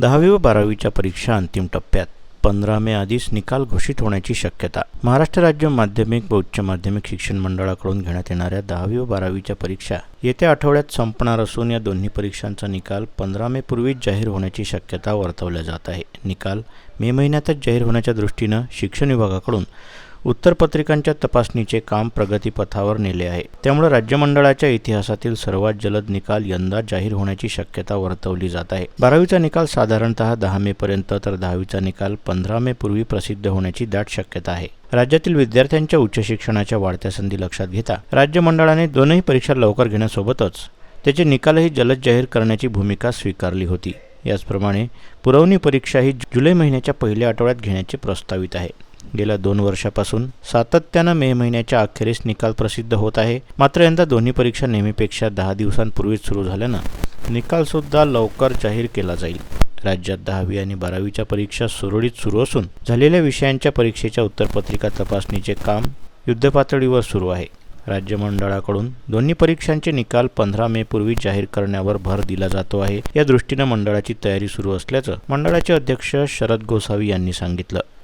दहावी व बारावीच्या परीक्षा अंतिम टप्प्यात. पंधरा मे आधीच निकाल घोषित होण्याची शक्यता. महाराष्ट्र राज्य माध्यमिक व उच्च माध्यमिक शिक्षण मंडळाकडून घेण्यात येणाऱ्या दहावी व बारावीच्या परीक्षा येत्या आठवड्यात संपणार असून या दोन्ही परीक्षांचा निकाल पंधरा मे पूर्वीच जाहीर होण्याची शक्यता वर्तवल्या जात आहे. निकाल मे महिन्यातच जाहीर होण्याच्या दृष्टीनं शिक्षण विभागाकडून उत्तरपत्रिकांच्या तपासणीचे काम प्रगतीपथावर नेले आहे. त्यामुळे राज्य मंडळाच्या इतिहासातील सर्वात जलद निकाल यंदा जाहीर होण्याची शक्यता वर्तवली जात आहे. बारावीचा निकाल साधारणतः दहा मे पर्यंत तर दहावीचा निकाल पंधरा मे पूर्वी प्रसिद्ध होण्याची दाट शक्यता आहे. राज्यातील विद्यार्थ्यांच्या उच्च शिक्षणाच्या वाढत्या संधी लक्षात घेता राज्य मंडळाने दोनही परीक्षा लवकर घेण्यासोबतच त्याचे निकालही जलद जाहीर करण्याची भूमिका स्वीकारली होती. याचप्रमाणे पुरवणी परीक्षा ही जुलै महिन्याच्या पहिल्या आठवड्यात घेण्याचे प्रस्तावित आहे. गेल्या दोन वर्षापासून. सातत्यानं मे महिन्याच्या अखेरीस निकाल प्रसिद्ध होत आहे. मात्र यंदा दोन्ही परीक्षा नेहमीपेक्षा दहा दिवसांपूर्वीच सुरू झाल्यानं निकालसुद्धा लवकर जाहीर केला जाईल. राज्यात दहावी आणि बारावीच्या परीक्षा सुरळीत सुरू असून झालेल्या विषयांच्या परीक्षेच्या उत्तरपत्रिका तपासणीचे काम युद्धपातळीवर सुरू आहे. राज्य मंडळाकडून दोन्ही परीक्षांचे निकाल पंधरा मे पूर्वी जाहीर करण्यावर भर दिला जातो आहे. या दृष्टीनं मंडळाची तयारी सुरू असल्याचं मंडळाचे अध्यक्ष शरद गोसावी यांनी सांगितलं.